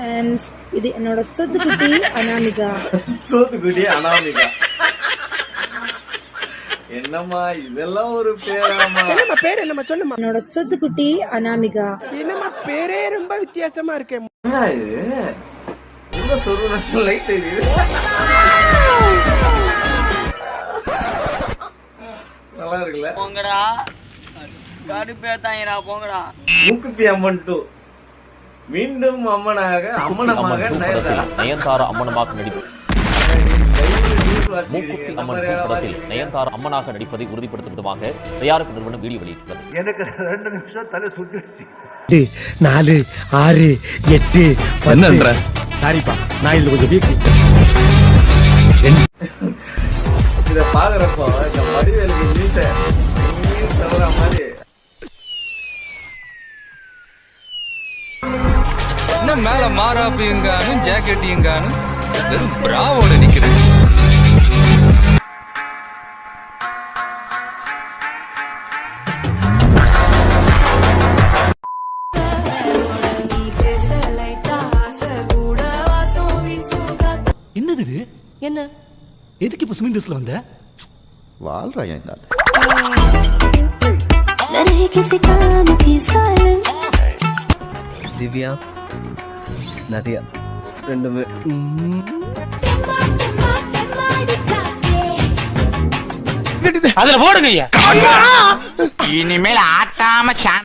Friends இது என்னோட சொத்துக்குட்டி அனாமிகா. சோத்துக்குடி அனாமிகா. என்னம்மா இதெல்லாம் ஒரு பேராமா? என்னம்மா பேர் என்னம்மா சொல்லுமா என்னோட சொத்துக்குட்டி அனாமிகா. என்னம்மா பேரே ரொம்ப வித்தியாசமா இருக்கே. என்ன இது? உள்ள சொருவ லைட் எரியுது. நல்லா இருக்குல்ல? போங்கடா. கடுப்பேத்தாங்கடா போங்கடா. மூக்குத்தி அம்மன் டூ. மீண்டும் அம்மனாக அம்மனமாக நயன்தாரா? நயன்தாரா அம்மனமாக நடிப்பு. மூக்குத்தி அம்மன் படத்தில். நயன்தாரா அம்மனாக நடிப்பதை உறுதிப்படுத்தும் விதமாக தயாரிப்பு நிறுவனம் வீடியோ வெளியிட்டுள்ளது. எனக்கு ரெண்டு நிமிஷம் தலை சுத்திடுச்சு நாலு ஆறு எட்டு என்னன்ற? சாரிப்பா நான் இதுல கொஞ்சம் வீக். இத பாக்குறப்போ இந்த வடிவேலுக்கு என்ன மேல மாறாப்பியங்கானும் ஜாக்கெட்டியங்கானும் வெறும் பிராவோட நிக்கிறேன் என்னது இது? என்ன? எதுக்கு இப்ப ஸ்விமிங் ட்ரெஸ்ல வந்த? திவ்யா நதியா ரெண்டுமே. அதுல போடுங்க இனிமேல் ஆட்டாம